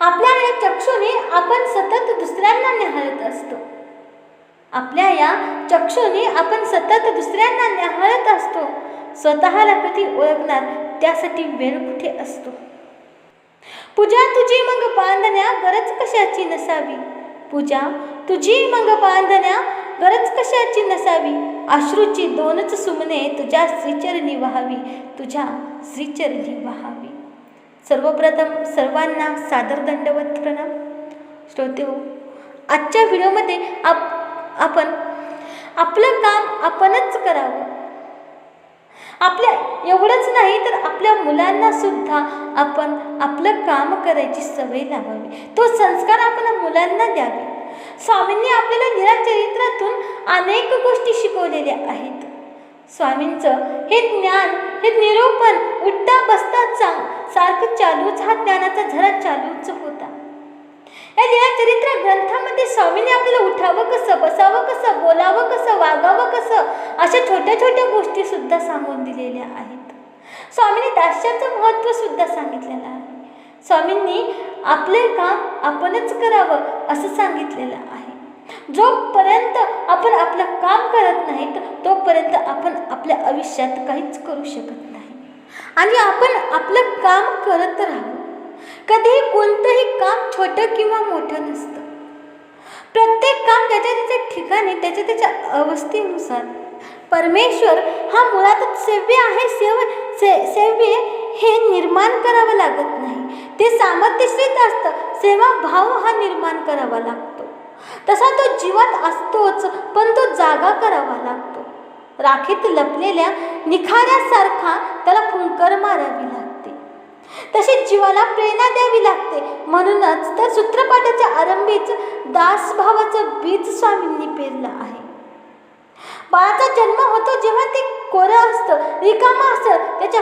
आपल्या या चक्षुने आपण सतत दुसऱ्यांना निहाळत असतो. आपल्या या चक्षुने आपण सतत दुसऱ्यांना निहाळत असतो. स्वतःला कधी ओळखणार त्यासाठी वेळ कुठे असतो? पूजा तुझी मग बांधण्या गरज कशाची नसावी? पूजा तुझी मग बांधण्या गरज कशाची नसावी? अश्रूची दोनच सुमने तुझ्या श्रीचरणी व्हावी. तुझ्या श्रीचरणी व्हावी. सर्वप्रथम सर्वांना सादर दंडवत प्रणाम. श्रोते हो आजच्या व्हिडिओमध्ये आप आपण आपलं काम आपणच करावं. आपल्या एवढंच नाही तर आपल्या मुलांना सुद्धा आपण आपलं काम करायची सवय लावावी. तो संस्कार आपण मुलांना द्यावे. स्वामींनी आपल्याला निराचरित्रातून अनेक गोष्टी शिकवलेल्या आहेत. स्वामींचं हे ज्ञान हे निरूपण उठता बसता चांग. सारखं चालूच हा ज्ञानाचा झरा चालूच होता. या चरित्र ग्रंथामध्ये स्वामींनी आपल्याला उठावं कसं बसावं कसं बोलावं कसं वागावं कसं अशा छोट्या छोट्या गोष्टी सुद्धा सांगून दिलेल्या आहेत. स्वामींनी दास्याचं महत्त्व सुद्धा सांगितलेलं आहे. स्वामींनी आपले काम आपणच करावं असं सांगितलेलं आहे. जोपर्यंत आपण आपलं काम करत नाही तोपर्यंत आपण आपल्या आयुष्यात काहीच करू शकत नाही. आणि आपण आपलं काम करत राहावं कधीही कोणतंही काम छोटं किंवा मोठं नसतं. प्रत्येक काम त्याच्या त्याच्या ठिकाणी त्याच्या त्याच्या अवस्थेनुसार. परमेश्वर हा मुळातच सेव्य आहे सेव से सेव्य हे निर्माण करावं लागत नाही. ते सामर्थ्यशीत असतं. सेवा भाव हा निर्माण करावा लागतो. तसा तो जीवात असतोच पण तो जागा करावा लागतो. राखीत लपलेल्या निखाऱ्यासारखा त्याला फुंकर मारावी लागते. तशी जीवाला प्रेरणा द्यावी लागते. म्हणूनच तर सूत्रपाठाच्या आरंभीच दासभावाचं बीज स्वामींनी पेरलं आहे. बाळाचा जन्म होतो जेव्हा ते कोरं असतं रिकामा असतं. त्याच्या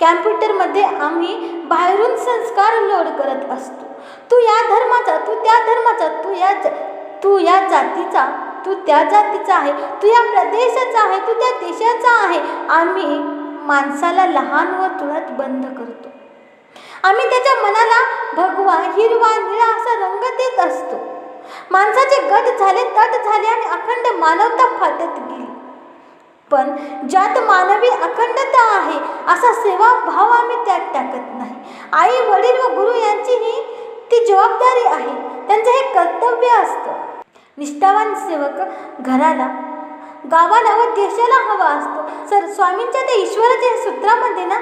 कॅम्प्युटरमध्ये आम्ही बाहेरून संस्कार लोड करत असतो. तू या धर्माचा तू त्या धर्माचा तू या तू या जातीचा तू त्या जातीचा आहे तू या प्रदेशाचा आहे तू त्या देशाचा आहे. आम्ही माणसाला लहान व तुळत बंद करतो. आम्ही त्याच्या मनाला भगवा हिरवा निळा असा रंग देत असतो. माणसाचे गट झाले तट झाले आणि अखंड मानवता फाटत गेली. पण ज्यात मानवी अखंडता आहे असा सेवा भाव आम्ही त्यात टाकत नाही. आई वडील व गुरु यांची ही ती जबाबदारी आहे. त्यांचं हे कर्तव्य असतं. निष्ठावान सेवक घराला गावाला व देशाला हवा असतो. सर स्वामींच्या त्या ईश्वराच्या सूत्रामध्ये ना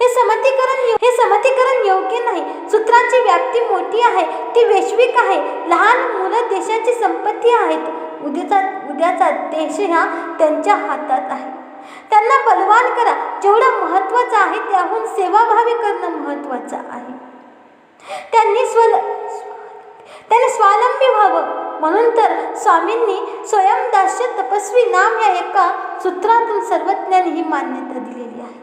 हे समतीकरण हे समतीकरण योग्य नाही. सूत्रांची व्याप्ती मोठी आहे ती वैश्विक आहे. लहान मुलं देशाची संपत्ती आहेत. उद्याचा उद्याचा देश हा त्यांच्या हातात आहे. त्यांना बलवान करा. जेवढं महत्त्वाचं आहे त्याहून सेवाभावी करणं महत्त्वाचं आहे. त्यांनी स्व त्याने स्वावलंबी व्हावं. म्हणून तर स्वामींनी स्वयंदास्य तपस्वी नाम या एका सूत्रातून सर्वज्ञांनी ही मान्यता दिलेली आहे.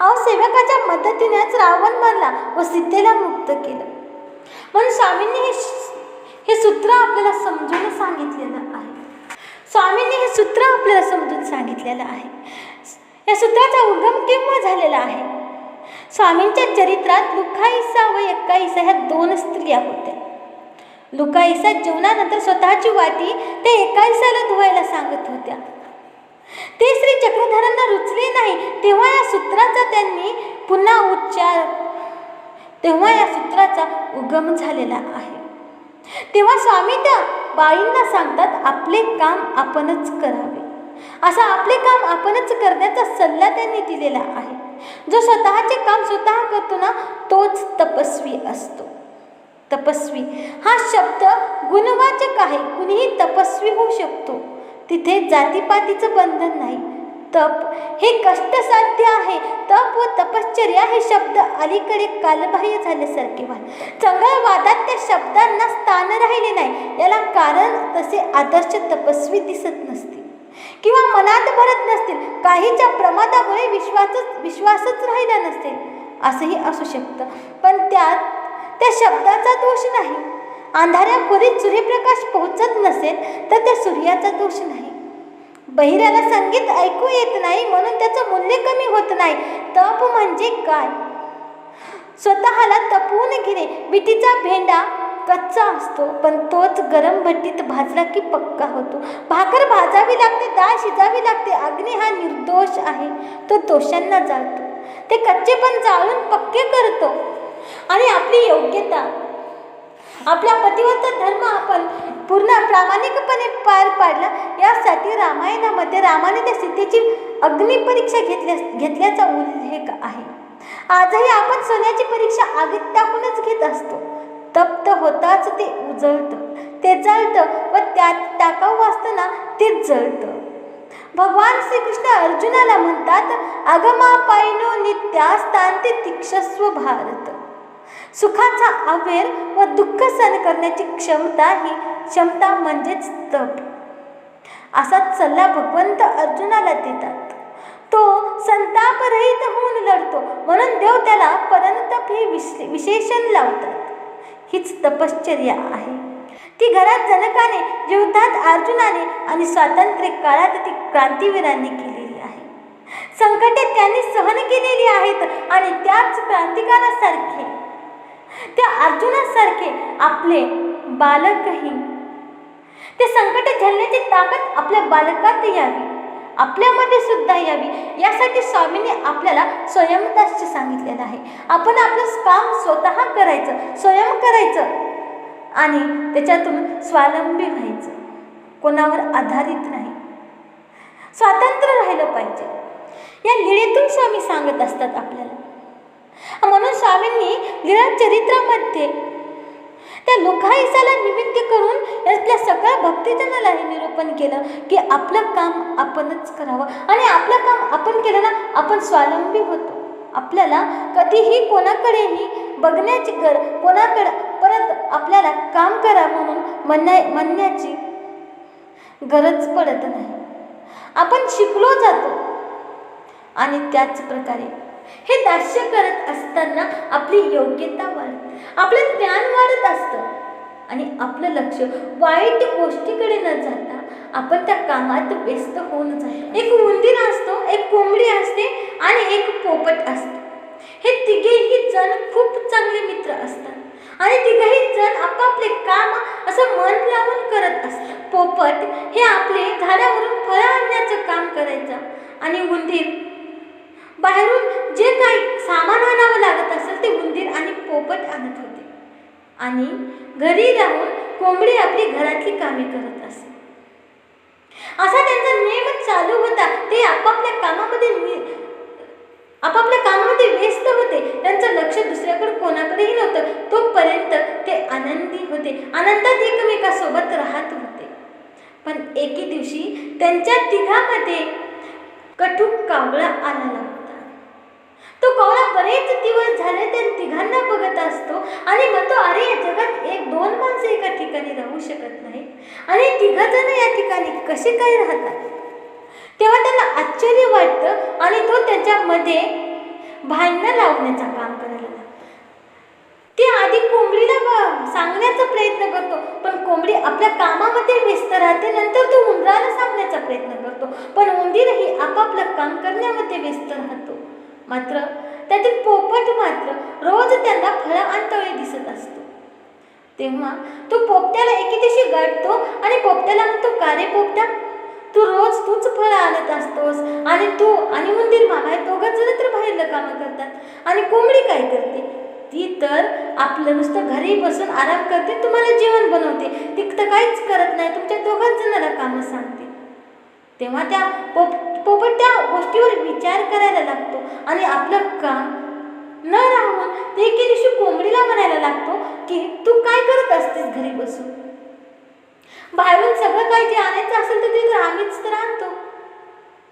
अहो सेवकाच्या मदतीनेच रावण मारला व सीतेला मुक्त केलं. म्हणून स्वामींनी हे हे सूत्र आपल्याला समजून सांगितलेलं आहे. स्वामींनी हे सूत्र आपल्याला समजून सांगितलेलं आहे. या सूत्राचा उगम केव्हा झालेला आहे? स्वामींच्या चरित्रात लुकाईसा व एक्काईसा ह्या दोन स्त्रिया होत्या लुकाईसा जेवणानंतर स्वतःची वाटी ते एकाईसाला धुवायला सांगत होत्या. ते श्री चक्रधरांना रुचले नाही तेव्हा या सूत्राचा त्यांनी पुन्हा उच्चार तेव्हा या सूत्राचा उगम झालेला आहे. तेव्हा स्वामी त्या बाईंना सांगतात आपले काम आपणच करावे. असा आपले काम आपणच करण्याचा सल्ला त्यांनी दिलेला आहे. जो स्वतःचे काम स्वतः करतो ना तोच तपस्वी असतो. तपस्वी हा शब्द गुणवाचक आहे. कुणीही तपस्वी होऊ शकतो. तिथे जातीपातीचं बंधन नाही. तप हे कष्टसाध्य आहे. तप व तपश्चर्या हे शब्द अलीकडे कालबाह्य झाल्यासारखे वा चंगळ वादात त्या शब्दांना स्थान राहिले नाही. याला कारण तसे आदर्श तपस्वी दिसत नसते. किंवा मनात भरत नसतील काहीच्या प्रमादामुळे विश्वासच विश्वासच राहिला नसतील असंही असू शकतं. पण त्यात त्या शब्दाचा दोष नाही. अंधाऱ्या खोलीत सूर्यप्रकाश पोहोचत नसेल तर त्या सूर्याचा दोष नाही. बहिऱ्याला संगीत ऐकू येत नाही म्हणून त्याचं मूल्य कमी होत नाही. तप म्हणजे काय? स्वतःला तपवून घेणे. विटीचा भेंडा कच्चा असतो पण तोच गरम भट्टीत भाजला की पक्का होतो. भाकर भाजावी लागते डाळ शिजावी लागते अग्नी हा निर्दोष आहे तो दोषांना जाळतो. ते कच्चे पण जाळून पक्के करतो. आणि आपली योग्यता आपला पतिव्रत धर्म आपण पूर्ण प्रामाणिकपणे पार पाडला यासाठी रामायणामध्ये रामाने त्या सीतेची अग्निपरीक्षा घेतल्या घेतल्याचा उल्लेख आहे. आजही आपण सोन्याची परीक्षा आगीत टाकूनच घेत असतो. तप्त होताच ते उजळतं. ते जळतं व त्यात टाकाऊ असताना ते जळतं. भगवान श्रीकृष्ण अर्जुनाला म्हणतात आगमा पायनो नित्यास्तांते तीक्षस्व भारत. सुखाचा अवेर व दुःख सहन करण्याची क्षमता ही क्षमता म्हणजेच तप. असा सल्ला भगवंत अर्जुनाला देतात. तो संतापरहित होऊन लढतो म्हणून देव त्याला परंतप हे विशे विशेषण लावतात. हीच तपश्चर्या आहे. ती घरात जनकाने जीवतात अर्जुनाने आणि स्वातंत्र्य काळात ती क्रांतीवीरांनी केलेली आहे. संकटे त्यांनी सहन केलेली आहेत आणि त्याच क्रांतिकारासारखे त्या अर्जुनासारखे आपले बालकही. ते संकट झेलण्याची ताकद आपल्या बालकात यावी. आपल्यामध्ये सुद्धा यावी. यासाठी स्वामींनी आपल्याला स्वयंदास्य सांगितलेलं आहे. आपण आपलं काम स्वतः करायचं स्वयं करायचं आणि त्याच्यातून स्वावलंबी व्हायचं. कोणावर आधारित नाही. स्वातंत्र्य राहिलं पाहिजे. या लीळेतून स्वामी सांगत असतात आपल्याला. म्हणून स्वामींनी लीळा चरित्रामध्ये त्या लोकाहिसाला निमित्त करून यातल्या सगळ्या भक्तजनालाही निरूपण केलं की आपलं काम आपणच करावं. आणि आपलं काम आपण केलं ना आपण स्वावलंबी होतो. आपल्याला कधीही कोणाकडेही बघण्याची गर कोणाकडं परत आपल्याला काम करा म्हणून म्हणण्या म्हणण्याची गरज पडत नाही. आपण शिकलो जातो. आणि त्याच प्रकारे हे दास्य करत असताना आपली योग्यता वाढत. आपलं ज्ञान वाढत असतं. आणि आपलं लक्ष वाईट गोष्टीकडे न जाता आपण त्या कामात व्यस्त होऊन जातो. एक उंदीर असतो एक कोंबडी असते आणि एक पोपट असतो. हे तिघेही जण खूप चांगले मित्र असतात. आणि तिघेही जण आपापले काम असं मन लावून करत असतात. पोपट हे आपले झाडावरून फळं आणण्याचं काम करायचं आणि उंदीर बाहेरून जे काही सामान आणावं लागत असेल ते उंदीर आणि पोपट आणत होते. आणि घरी राहून कोंबडी आपली घरातली कामे करत असे. असा त्यांचा नेम चालू होता. ते आपापल्या कामामध्ये आपापल्या कामामध्ये व्यस्त होते. त्यांचं लक्ष दुसऱ्याकडे कोणाकडेही नव्हतं. तोपर्यंत ते आनंदी होते. आनंदात एकमेकासोबत राहत होते. पण एके दिवशी त्यांच्या तिघामध्ये कटूक कावळा आला लागतो तो कावळा बरेच दिवस झाले त्या तिघांना बघत असतो. आणि म्हणतो अरे या जगात एक दोन माणसं एका ठिकाणी राहू शकत नाही आणि तिघ जण या ठिकाणी कसे काय राहतात? तेव्हा त्यांना आश्चर्य वाटतं आणि तो त्याच्यामध्ये भांडणं लावण्याचं काम करायला लागला. ते आधी कोंबडीला सांगण्याचा प्रयत्न करतो पण कोंबडी आपल्या कामामध्ये व्यस्त राहते नंतर तो उंदराला सांगण्याचा प्रयत्न करतो. पण उंदीरही आपापलं काम करण्यामध्ये व्यस्त राहतो. मात्र त्यातील पोपट मात्र रोज त्यांना फळं आणतळी दिसत असतो. तेव्हा तो पोपट्याला एके दिवशी गाठतो आणि पोपट्याला म्हणतो का रे पोपट्या तू रोज तूच फळं आणत असतोस आणि तू आणि उंदीर मामा हे दोघं जण तर बाहेरलं कामं करतात आणि कोंबडी काय करते? ती तर आपलं नुसतं घरी बसून आराम करते तुम्हाला जेवण बनवते ती तर काहीच करत नाही तुमच्या दोघांच जणाला कामं सांगते. तेव्हा त्या पोप पोपट त्या गोष्टीवर विचार करायला लागतो. आणि आपलं काम न राहून ते एके दिवशी कोंबडीला म्हणायला लागतो की तू काय करत असतेस घरी बसून? बाहेरून सगळं काही जे आणायचं असेल तर ते तर आम्हीच तर आणतो.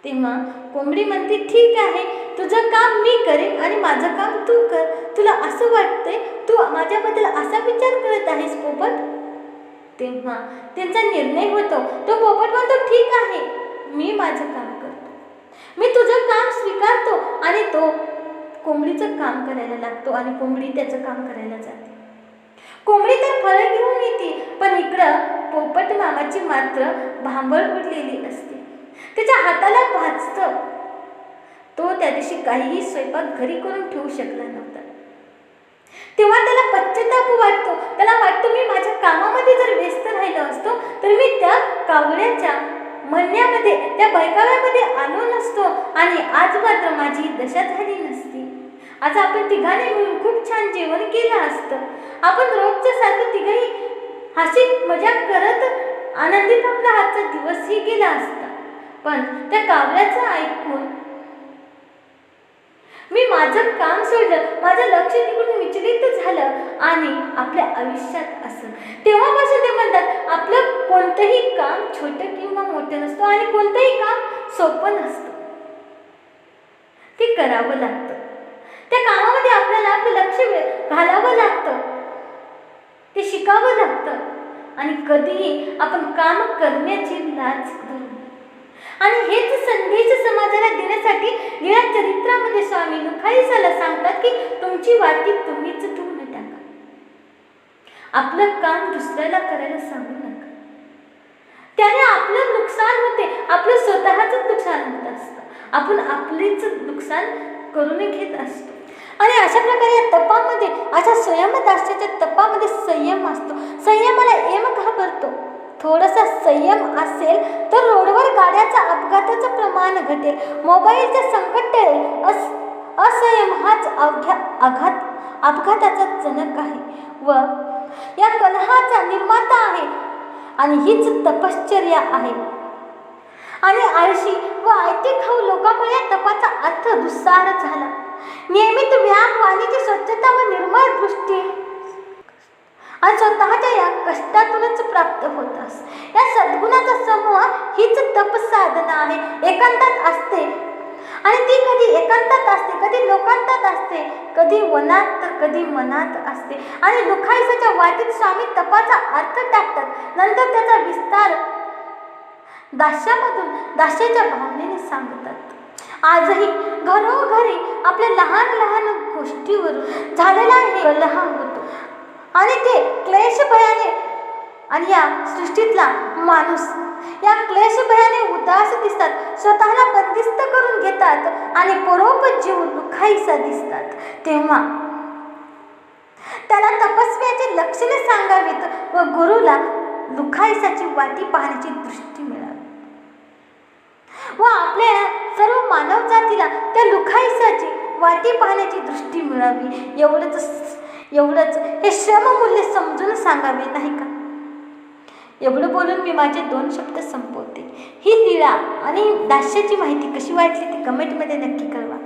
तेव्हा कोंबडी म्हणते ठीक आहे तुझं काम मी करेन आणि माझं काम तू कर. तुला असं वाटतंय तू माझ्याबद्दल असा विचार करत आहेस पोपट? तेव्हा त्यांचा निर्णय होतो. तो पोपट म्हणतो ठीक आहे मी माझं काम करतो. मी तुझं काम स्वीकारतो आणि तो कोंबडीचं काम करायला लागतो आणि कोंबडी त्याचं काम करायला जाते. कोंबडी तर फळं घेऊन येते पण इकडं पोपट मामाची मात्र भांबळ उडलेली असते. त्याच्या हाताला भाजतं. तो त्या दिवशी काहीही स्वयंपाक घरी करून ठेवू शकला नव्हता. तेव्हा त्याला पश्चाताप वाटतो. त्याला वाटतो मी माझ्या कामामध्ये जर व्यस्त राहिलो असतो तर मी त्या कावळ्याच्या म्हणण्यामध्ये त्या बैकाव्यामध्ये आलो नसतो आणि आज मात्र माझी दशा झाली नसती. आज आपण तिघांनी मिळून खूप छान जेवण केलं असतं. आपण रोजच्या सारखं तिघही हसी मजाक करत आनंदीत आपला आजचा दिवसही गेला असता. पण त्या कावळ्याचं ऐकून मी माझं काम सोडलं. माझं लक्ष तिकडून विचलित झालं. आणि आपल्या आयुष्यात असं. तेव्हापासून ते म्हणतात आपलं कोणतंही काम छोटं किंवा मोठं नसतं आणि कोणतंही काम सोपं नसतं. ते करावं लागतं. त्या कामामध्ये आपल्याला आपलं लक्ष वे- घालावं लागतं. ते शिकावं लागतं. आणि कधीही आपण काम करण्याची लाच करू आणि हेच संदेश समाजाला देण्यासाठी लीळा चरित्रामध्ये स्वामी लुखाईसाला सांगतात की तुमची वाटी तुम्हीच धुवून टाका. आपलं काम दुसऱ्याला करायला सांगू नका. त्याने आपलं नुकसान होते आपलं स्वतःच नुकसान होत असतं. आपण आपलेच नुकसान करून घेत असतो. आणि अशा प्रकारे या तपामध्ये अशा स्वयंदास्याच्या तपामध्ये संयम असतो. संयमाला एम घाबरतो थोडासा संयम असेल तर रोडवर गाड्याचा अपघाताचं प्रमाण घटेल. मोबाईलचे संकट टळेल. अस असंयम हाच अवघ्या आघात अपघाताचा जनक आहे व या कलहाचा निर्माता आहे आणि हीच तपश्चर्या आहे. आणि आळशी व आयते खाऊ लोकांमुळे या तपाचा अर्थ दुस्सार झाला. नियमित व्यायाम वाणीची स्वच्छता व निर्मळ दृष्टी. आणि स्वतः कष्टातूनच प्राप्त होतास या सद्गुणाचा समूह हीच तप साधना आहे. एकांतात असते आणि ती कधी एकांतात असते कधी लोकांतात असते कधी वनात तर कधी मनात असते. आणि दुखायसाच्या वाटेत स्वामी तपाचा अर्थ टाकतात. नंतर त्याचा विस्तार दाश्यामधून दाश्याच्या भावनेने सांगतात. आजही घरोघरी आपल्या लहान लहान गोष्टीवर झालेला हे लहान होत. आणि ते क्लेश भयाने आणि या सृष्टीतला माणूस. या क्लेश भयाने उदास दिसतात. स्वतःला बंदिस्त करून घेतात आणि परोपजीव जीव दुखाईसा दिसतात. तेव्हा त्याला तपस्व्याचे लक्षणे सांगावीत व गुरुला दुखाईसाची वाटी पाहण्याची दृष्टी मिळावी. व आपल्या सर्व मानव जातीला त्या लुखाईसाची वाटी पाहण्याची दृष्टी मिळावी. एवढंच एवढंच. हे श्रममूल्य समजून सांगावे नाही का? एवढं बोलून मी माझे दोन शब्द संपवते. ही लीळा आणि दास्याची माहिती कशी वाटली ती कमेंटमध्ये नक्की कळवा.